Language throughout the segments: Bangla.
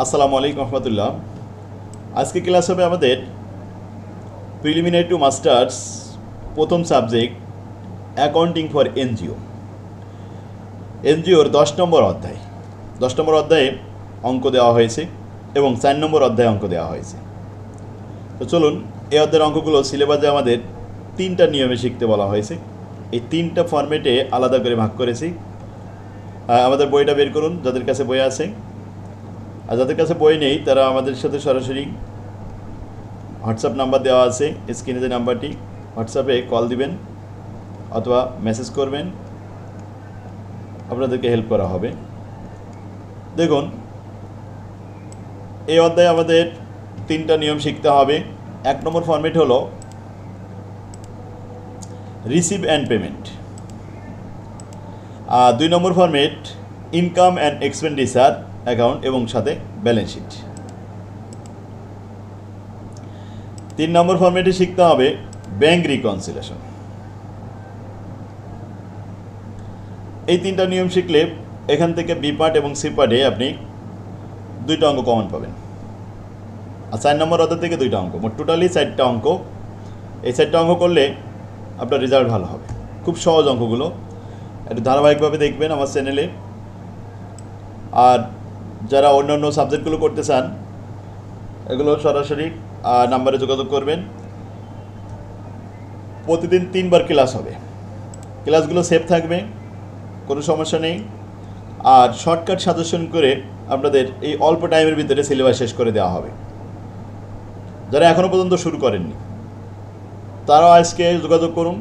আসসালামু আলাইকুম রহমতুল্লাহ। আজকে ক্লাস হবে আমাদের প্রিলিমিনারি টু মাস্টার্স প্রথম সাবজেক্ট অ্যাকাউন্টিং ফর এনজিও এনজিওর দশ নম্বর অধ্যায়। দশ নম্বর অধ্যায়ে অঙ্ক দেওয়া হয়েছে এবং চার নম্বর অধ্যায়ে অঙ্ক দেওয়া হয়েছে। তো চলুন, এই অধ্যায়ের অঙ্কগুলো সিলেবাসে আমাদের তিনটা নিয়মে শিখতে বলা হয়েছে। এই তিনটা ফরম্যাটে আলাদা করে ভাগ করেছি। আমাদের বইটা বের করুন, যাদের কাছে বই আছে। আর যাদের কাছে বই নেই, তারা আমাদের সাথে সরাসরি হোয়াটসঅ্যাপ নাম্বার দেওয়া আছে স্ক্রিনে যে নাম্বারটি হোয়াটসঅ্যাপে কল দিবেন অথবা মেসেজ করবেন, আপনাদেরকে হেল্প করা হবে। দেখুন, এই অধ্যায়ে আমাদের তিনটা নিয়ম শিখতে হবে। এক নম্বর ফর্মেট হলো রিসিভ অ্যান্ড পেমেন্ট দুই নম্বর format income and expenditure account এবং সাথে ব্যালেন্স শিট। তিন নম্বর ফর্মেটে শিখতে হবে ব্যাংক রিকনসিলেশন। এই তিনটা নিয়ম শিখলে এখান থেকে বি পার্ট এবং সি পার্টে আপনি দুইটা অঙ্ক কমন পাবেন। আর চার নম্বর অধ্যায় থেকে দুইটা অঙ্ক। মোট টোটালি চারটা অঙ্ক। এই চারটা অঙ্ক করলে আপনার রেজাল্ট ভালো হবে। খুব সহজ অঙ্কগুলো। একটু ধারাবাহিকভাবে দেখবেন আমার চ্যানেলে আর যারা অন্য অন্য সাবজেক্টগুলো করতে চান, এগুলো সরাসরি নাম্বারে যোগাযোগ করবেন। প্রতিদিন তিনবার ক্লাস হবে। ক্লাসগুলো সেফ থাকবে, কোনো সমস্যা নেই। আর শর্টকাট সাজেশন করে আপনাদের এই অল্প টাইমের ভিতরে সিলেবাস শেষ করে দেওয়া হবে। যারা এখনও পর্যন্ত শুরু করেননি, তারাও আজকে যোগাযোগ করুন।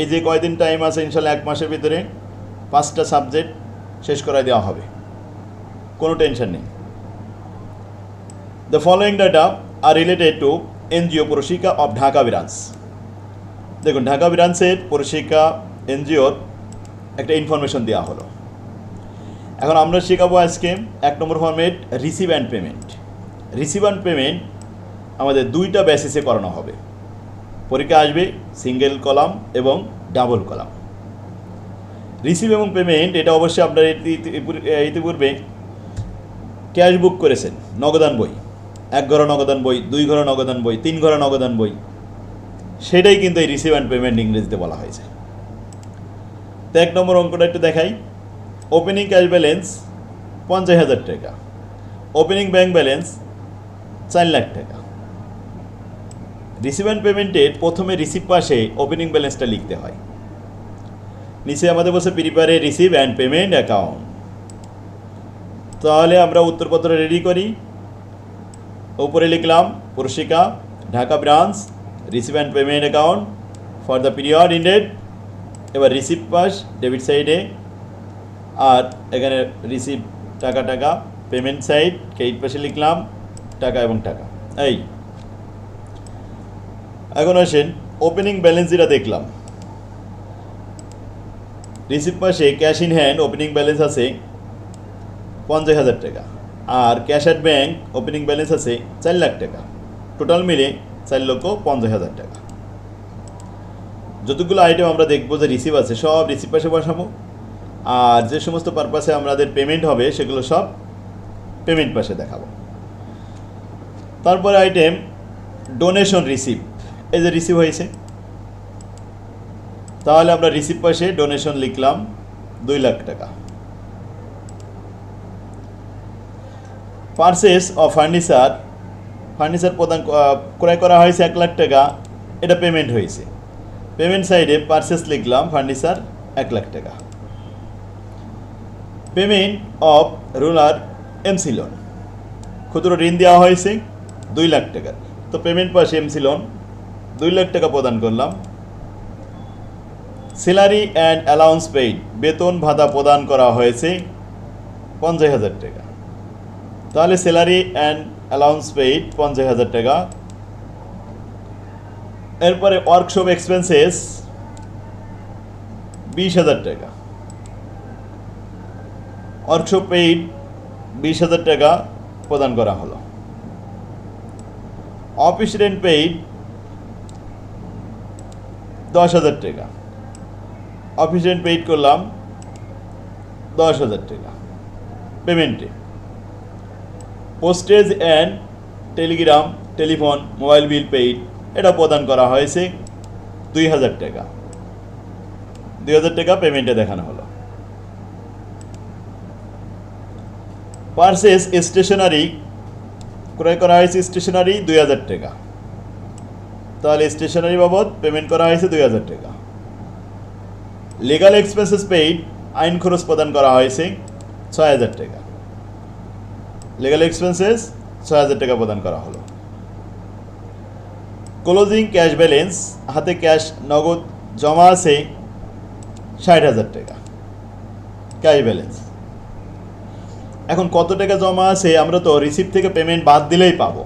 এই যে কয়দিন টাইম আছে, ইনশাল্লাহ এক মাসের ভিতরে পাঁচটা সাবজেক্ট শেষ করায় দেওয়া হবে। কোনো টেনশন নেই। The following data are related to NGO Proshika of Dhaka branch দেখুন ঢাকা ব্রাঞ্চের প্রশিকা এনজিওর একটা ইনফরমেশন দেওয়া হলো। এখন আমরা শেখাবো আজকে এক নম্বর format receive and payment receive and payment আমাদের দুইটা বেসিসে করানো হবে। পরীক্ষা আসবে সিঙ্গেল কলাম এবং ডাবল কলাম রিসিভ এবং পেমেন্ট এটা অবশ্যই আপনারা ইতি- ইতি- ইতিপূর্বে ক্যাশ বুক করেছেন, নগদান বই। এক ঘর নগদান বই, দুই ঘর নগদান বই, তিন ঘর নগদান বই। সেটাই কিন্তু এই রিসিভ অ্যান্ড পেমেন্ট ইংরেজিতে বলা হয়েছে। তো এক নম্বর অঙ্কটা একটু দেখাই। ওপেনিং ক্যাশ ব্যালেন্স পঞ্চাশ হাজার টাকা। ওপেনিং ব্যাংক ব্যালেন্স চার লাখ টাকা। রিসিভ অ্যান্ড পেমেন্টের প্রথমে রিসিভ পাশে ওপেনিং ব্যালেন্সটা লিখতে হয়। নিচে আমাদের বসে প্রিপারে রিসিভ অ্যান্ড পেমেন্ট অ্যাকাউন্ট তাহলে আমরা উত্তরপত্র রেডি করি। উপরে লিখলাম Proshika Dhaka branch receive and payment account for the period ended এবার রিসিভ পাস ডেবিট সাইডে আর এখানে রিসিভ টাকা টাকা পেমেন্ট সাইড ক্রেডিট পাশে লিখলাম, টাকা এবং টাকা। এই। এখন আসেন ওপেনিং ব্যালেন্স যেটা দেখলাম। রিসিভ পাশে cash in hand opening balance আছে। পঞ্চাশ হাজার টাকা। আর cash at bank opening balance আছে চার লাখ টাকা। টোটাল মিলে চার লক্ষ পঞ্চাশ হাজার টাকা। যতগুলো আইটেম আমরা দেখব যে রিসিভ আছে, সব রিসিভ পাশে বসাবো। আর যে সমস্ত পারপাসে আমাদের পেমেন্ট হবে, সেগুলো সব পেমেন্ট পাশে দেখাবো। তারপরে আইটেম ডোনেশন রিসিভ এই যে রিসিভ হয়েছে। তাহলে আমরা রিসিভ পাশে ডোনেশন লিখলাম দুই লাখ টাকা। পারচেস অফ ফার্নিচার ফার্নিচার প্রদান ক্রয় করা হয়েছে এক লাখ টাকা, এটা পেমেন্ট হয়েছে। পেমেন্ট সাইডে পারচেস লিখলাম ফার্নিচার এক লাখ টাকা। Payment of rural MC loan ক্ষুদ্র ঋণ দেওয়া হয়েছে দুই লাখ টাকা। তো পেমেন্ট পাশে এমসি লোন দুই লাখ টাকা প্রদান করলাম। স্যালারি অ্যান্ড অ্যালাউন্স পেইড বেতন ভাতা প্রদান করা হয়েছে পঞ্চাশ হাজার টাকা। তাহলে স্যালারি অ্যান্ড অ্যালাউন্স পেইড পঞ্চাশ হাজার টাকা। এরপরে ওয়ার্কশপ এক্সপেন্সেস বিশ হাজার টাকা। ওয়ার্কশপ পেইড বিশ হাজার টাকা প্রদান করা হলো। অফিস রেন্ট পেইড দশ হাজার টাকা। অফিস রেন্ট পেইড করলাম দশ হাজার টাকা। পেমেন্টে postage and telegram telephone mobile bill paid এটা প্রদান করা হয়েছে দুই হাজার টাকা। দুই হাজার টাকা পেমেন্টে দেখানো হলো। পার্সেস স্টেশনারি, ক্রয় করা হয়েছে স্টেশনারি দুই হাজার টাকা। তাহলে স্টেশনারি বাবদ পেমেন্ট করা হয়েছে দুই হাজার টাকা। লিগাল এক্সপেন্সেস পেইড আইন খরচ প্রদান করা হয়েছে ছয় হাজার টাকা। লিগাল এক্সপেন্সেস ছয় হাজার টাকা প্রদান করা হলো। ক্লোজিং ক্যাশ ব্যালেন্স হাতে ক্যাশ নগদ, জমা আছে ষাট হাজার টাকা। ক্যাশ ব্যালেন্স এখন কত টাকা জমা আছে আমরা তো রিসিপ্ট থেকে পেমেন্ট বাদ দিলেই পাবো।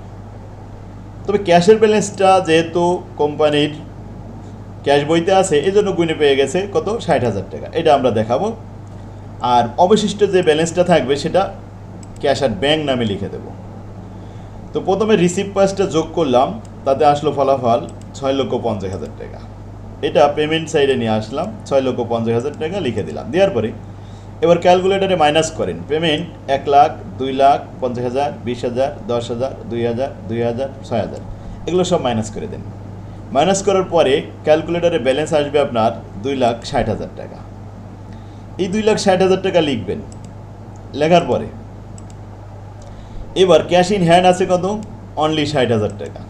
তবে ক্যাশের ব্যালেন্সটা যেহেতু কোম্পানির ক্যাশ বইতে আছে এই জন্য গুনে পেয়ে গেছে কত? ষাট হাজার টাকা। এটা আমরা দেখাবো। আর অবশিষ্ট যে ব্যালেন্সটা থাকবে সেটা ক্যাশ আর ব্যাংক নামে লিখে দেব। তো প্রথমে রিসিপ্ট পাসটা যোগ করলাম, তাতে আসলো ফলাফল ছয় লক্ষ পঞ্চাশ হাজার টাকা। এটা পেমেন্ট সাইডে নিয়ে আসলাম, ছয় লক্ষ পঞ্চাশ হাজার টাকা লিখে দিলাম। দেওয়ার পরে এবার ক্যালকুলেটারে মাইনাস করেন। পেমেন্ট এক লাখ, দুই লাখ, পঞ্চাশ হাজার, বিশ হাজার, দশ হাজার, দুই হাজার দুই হাজার, ছয় হাজার। এগুলো সব মাইনাস করে দেন। মাইনাস করার পরে ক্যালকুলেটারে ব্যালেন্স আসবে আপনার দুই লাখ ষাট হাজার টাকা। এই দুই লাখ ষাট হাজার টাকা লিখবেন। লেখার পরে এবার ক্যাশ ইন হ্যান্ড আছে কত? অনলি ষাট হাজার টাকা।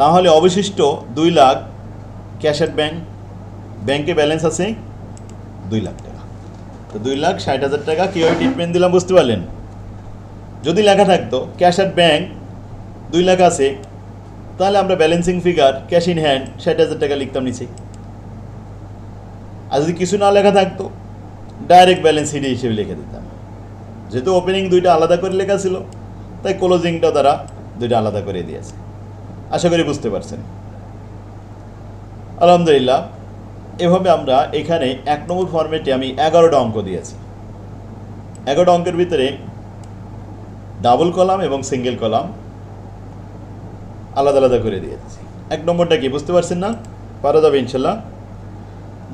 তাহলে অবশিষ্ট দুই লাখ ক্যাশ অ্যাট ব্যাংক ব্যাংকে ব্যালেন্স আছে দুই লাখ টাকা। তো দুই লাখ ষাট হাজার টাকা কীভাবে ট্রিটমেন্ট দিলাম বুঝতে পারলেন? যদি লেখা থাকতো ক্যাশ অ্যাট ব্যাংক দুই লাখ আছে, তাহলে আমরা balancing figure cash in hand ষাট হাজার টাকা লিখতাম নিচে। আর যদি কিছু না লেখা থাকতো ডাইরেক্ট ব্যালেন্স হিডি হিসেবে লিখে দিতাম। যেহেতু ওপেনিং দুইটা আলাদা করে লেখা ছিল, তাই ক্লোজিংটা তারা দুইটা আলাদা করে দিয়েছে। আশা করি বুঝতে পারছেন। আলহামদুলিল্লাহ, এভাবে আমরা এখানে এক নম্বর ফর্মেটে আমি এগারোটা অঙ্ক দিয়েছি। এগারোটা অঙ্কের ভিতরে ডাবল কলাম এবং সিঙ্গেল কলাম আলাদা আলাদা করে দিয়েছি। এক নম্বরটা কি বুঝতে পারছেন না? পারা যাবে ইনশাল্লাহ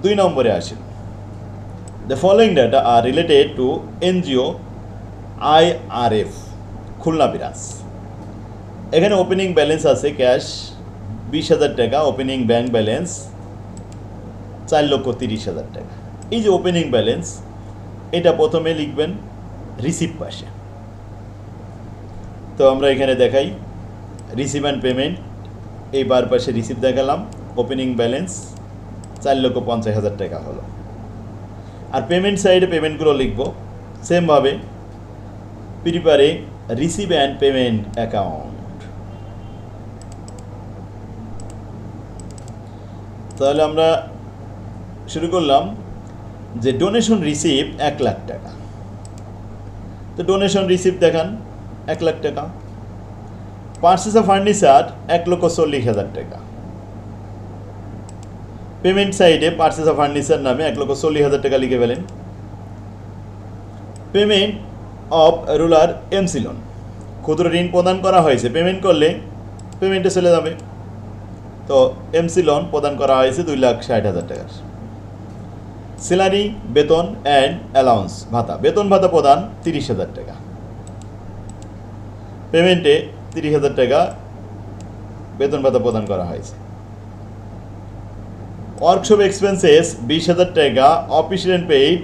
দুই নম্বরে আসি the following data are related to NGO IRF Khulna বিরাজ। এখানে ওপেনিং ব্যালেন্স আছে ক্যাশ বিশ হাজার টাকা ওপেনিং ব্যাংক ব্যালেন্স চার লক্ষ তিরিশ হাজার টাকা। এই যে ওপেনিং ব্যালেন্স এটা প্রথমে লিখবেন রিসিভ পাশে। তো আমরা এখানে দেখাই রিসিভ অ্যান্ড পেমেন্ট এই বার পাশে রিসিভ দেখালাম ওপেনিং ব্যালেন্স চার লক্ষ পঞ্চাশ হাজার টাকা হলো। আর পেমেন্ট সাইডে পেমেন্টগুলো লিখব সেমভাবে prepare receive and payment account তাহলে আমরা শুরু করলাম যে ডোনেশন রিসিভ এক লাখ টাকা। তো ডোনেশন রিসিভ দেখান, এক লাখ টাকা। পার্সেস অফ ফার্নিচার এক লক্ষ চল্লিশ হাজার টাকা। পেমেন্ট সাইডে পার্সেস অফ ফার্নিচার নামে এক লক্ষ চল্লিশ হাজার টাকা লিখে ফেলেন। Payment of rural MC loan. ক্ষুদ্র ঋণ প্রদান করা হয়েছে। পেমেন্ট করলে পেমেন্টে চলে যাবে। তো এমসি লোন প্রদান করা হয়েছে দুই লাখ ষাট হাজার টাকার স্যালারি বেতন অ্যান্ড অ্যালাউন্স ভাতা। বেতন ভাতা প্রদান তিরিশ হাজার টাকা। পেমেন্টে তিরিশ হাজার টাকা বেতন ভাতা প্রদান করা হয়েছে। ওয়ার্কশপ এক্সপেন্সেস বিশ হাজার টাকা অফিস রেন্ট পেইড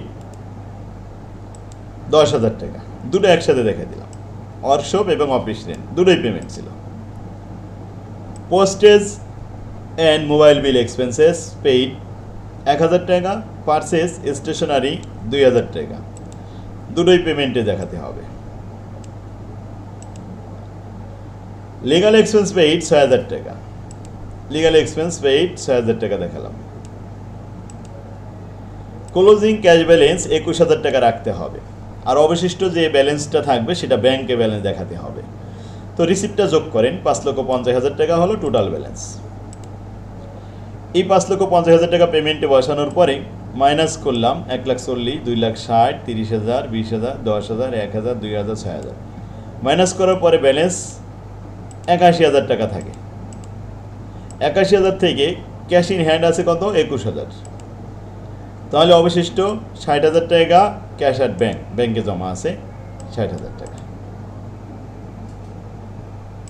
দশ হাজার টাকা। দুটো একসাথে দেখে দিলাম। ওয়ার্কশপ এবং অফিস রেন্ট দুটোই পেমেন্ট ছিল। Postage and mobile bill expenses paid এক হাজার টাকা পার্সেস স্টেশনারি দুই হাজার টাকা। দুটোই পেমেন্টে দেখাতে হবে। লিগাল এক্সপেন্স পেইড ছয় হাজার টাকা। লিগাল এক্সপেন্স পেইড ছয় হাজার টাকা দেখালাম। ক্লোজিং ক্যাশ ব্যালেন্স একুশ হাজার টাকা রাখতে হবে। আর অবশিষ্ট যে ব্যালেন্সটা থাকবে সেটা ব্যাংকে ব্যালেন্স দেখাতে হবে। তো রিসিপ্টটা যোগ করেন, পাঁচ লক্ষ পঞ্চাশ হাজার টাকা হলো টোটাল ব্যালেন্স এই পাঁচ লক্ষ পঞ্চাশ হাজার টাকা পেমেন্টে বসানোর পরে মাইনাস করলাম এক লাখ চল্লিশ, দুই লাখ ষাট, তিরিশ হাজার, বিশ হাজার, দশ হাজার, এক হাজার, দুই হাজার, ছয় হাজার। মাইনাস করার পরে ব্যালেন্স একাশি হাজার টাকা থাকে। একাশি হাজার থেকে ক্যাশ ইন হ্যান্ড আছে কত? একুশ হাজার। তাহলে অবশিষ্ট ষাট হাজার টাকা ক্যাশ অ্যাট ব্যাংক, ব্যাংকে জমা আছে ষাট হাজার টাকা।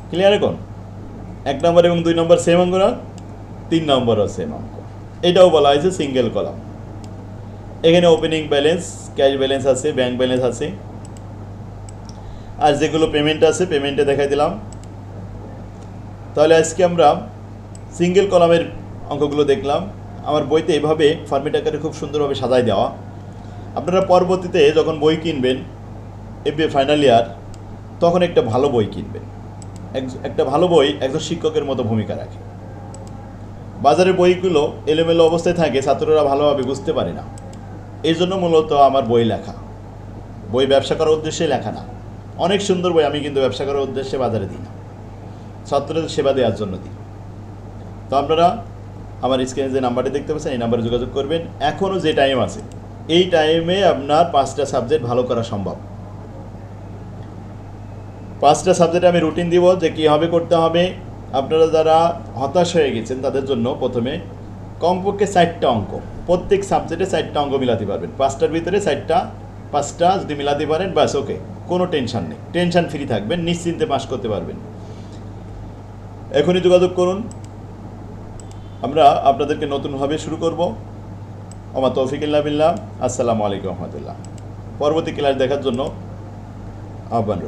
ক্লিয়ার এখন? এক নম্বর এবং দুই নম্বর সেম অঙ্ক না? তিন নম্বরও সেম অঙ্ক। এটাও বলা হয়েছে সিঙ্গেল কলাম এখানে ওপেনিং ব্যালেন্স ক্যাশ ব্যালেন্স আছে ব্যাংক ব্যালেন্স আছে। আর যেগুলো পেমেন্ট আছে পেমেন্টে দেখাই দিলাম। তাহলে আজকে আমরা সিঙ্গেল কলামের অঙ্কগুলো দেখলাম। আমার বইতে এভাবে ফর্মেট আকারে খুব সুন্দরভাবে সাজাই দেওয়া। আপনারা পরবর্তীতে যখন বই কিনবেন এমবিএ ফাইনাল ইয়ার তখন একটা ভালো বই কিনবেন। এক- একটা ভালো বই একজন শিক্ষকের মতো ভূমিকা রাখে। বাজারের বইগুলো এলোমেলো অবস্থায় থাকে, ছাত্ররা ভালোভাবে বুঝতে পারে না। এই জন্য মূলত আমার বই লেখা। বই ব্যবসা করার উদ্দেশ্যে লেখা না। অনেক সুন্দর বই আমি কিন্তু ব্যবসা করার উদ্দেশ্যে বাজারে দিই না। ছাত্রদের সেবা দেওয়ার জন্য দিই। তো আপনারা আমার স্ক্রিনে যে নাম্বারটি দেখতে পাচ্ছেন, এই নাম্বারে যোগাযোগ করবেন। এখনও যে টাইম আছে এই টাইমে আপনার পাঁচটা সাবজেক্ট ভালো করা সম্ভব। পাঁচটা সাবজেক্টে আমি রুটিন দিব যে কীভাবে করতে হবে। আপনারা যারা হতাশ হয়ে গেছেন তাদের জন্য প্রথমে কমপক্ষে চারটা অঙ্ক। প্রত্যেক সাবজেক্টে চারটা অঙ্ক মিলাতে পারবেন। পাঁচটার ভিতরে চারটা, পাঁচটা যদি মিলাতে পারেন, ব্যাস ওকে কোনো টেনশন নেই। টেনশন ফ্রি থাকবেন, নিশ্চিন্তে পাস করতে পারবেন। এখনই যোগাযোগ করুন। আমরা আপনাদেরকে নতুনভাবে শুরু করব। আমার তৌফিকুল্লাহ বিল্লাহ আসসালামু আলাইকুম রহমতুল্লাহ পরবর্তী ক্লাস দেখার জন্য আহ্বান।